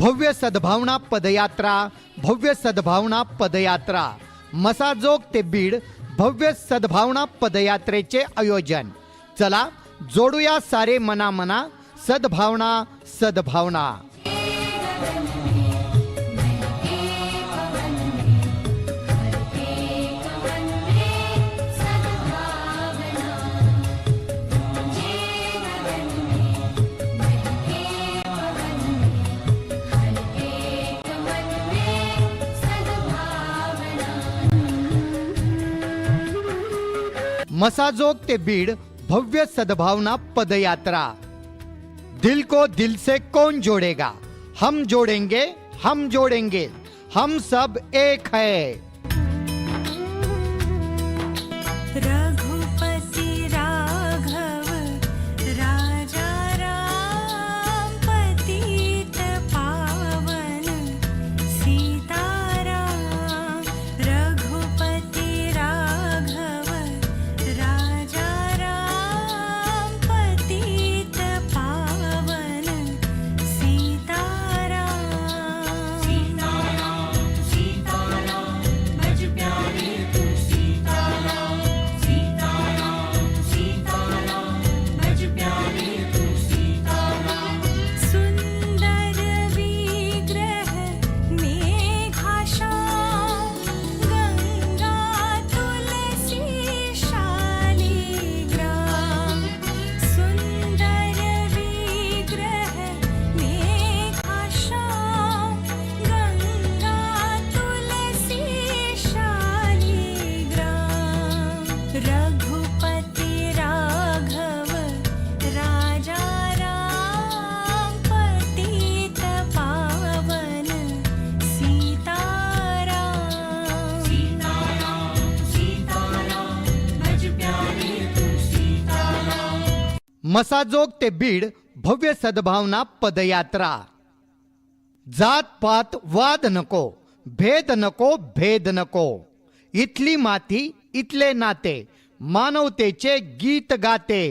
भव्य सद्भावना पदयात्रा भव्य सद्भावना पदयात्रा. मसाजोग ते बीड भव्य सद्भावना पदयात्रेचे आयोजन. चला जोडूया सारे मना मना सद्भावना सद्भावना. मसाजोग ते बीड, भव्य सद्भावना पदयात्रा। दिल को दिल से कौन जोड़ेगा? हम जोड़ेंगे हम जोड़ेंगे, हम सब एक है। मसाजोग ते बीड भव्य सद्भावना पदयात्रा. जात पात वाद नको भेद नको भेद नको. इथली माती इथले नाते मानवतेचे गीत गाते.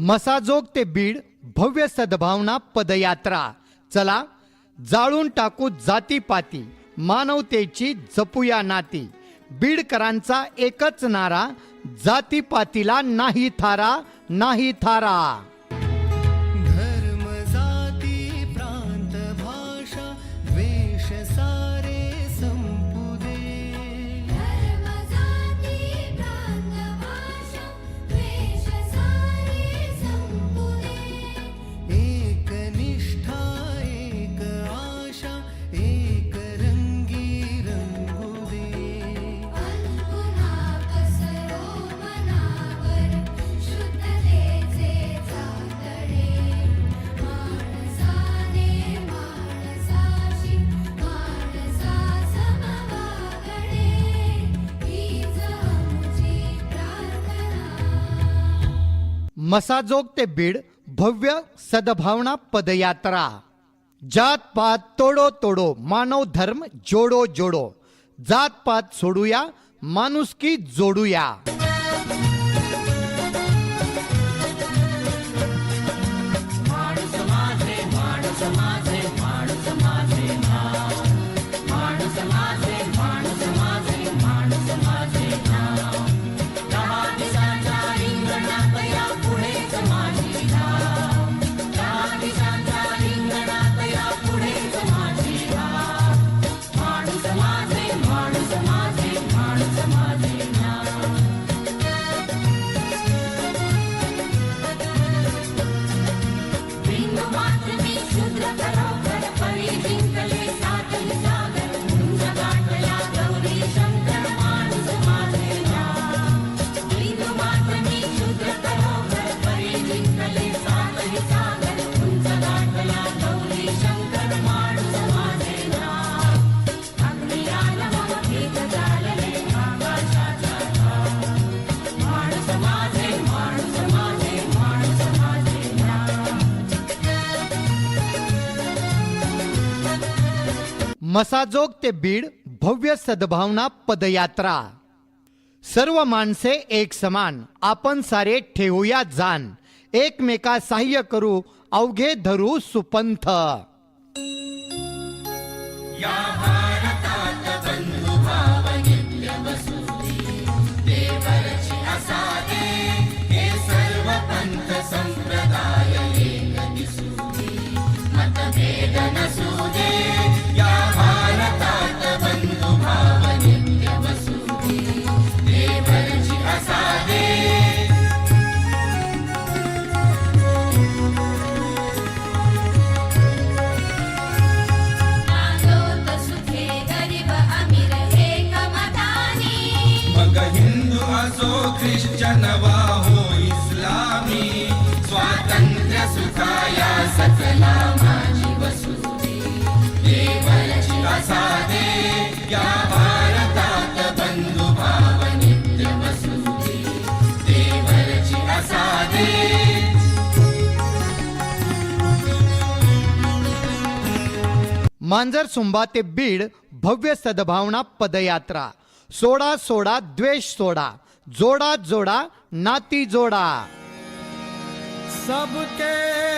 मसाजोग ते बीड भव्य सद्भावना पदयात्रा. चला जाळून टाकू जातीपाती मानवतेची जपूया नाती. बीडकरांचा एकच नारा जातीपातीला नाही थारा नाही थारा. मसाजोग ते बीड भव्य सद्भावना पदयात्रा. जात पात तोडो तोडो मानव धर्म जोडो जोडो. जात पात सोडूया माणुसकी जोडूया. मसाजोग ते बीड भव्य सद्भावना पदयात्रा. सर्व माणसे एक समान आपण सारे ठेवूया जाण. एकमेका सहाय्य करू अवघे धरू सुपंथ. या सुखाया माझी वसुली या भारतात बंधु भाव नित्य वसुली मांजर सुंबा ते बीड भव्य सद्भावना पदयात्रा. सोडा सोडा द्वेष सोडा. जोडा जोडा नाती जोडा. सबके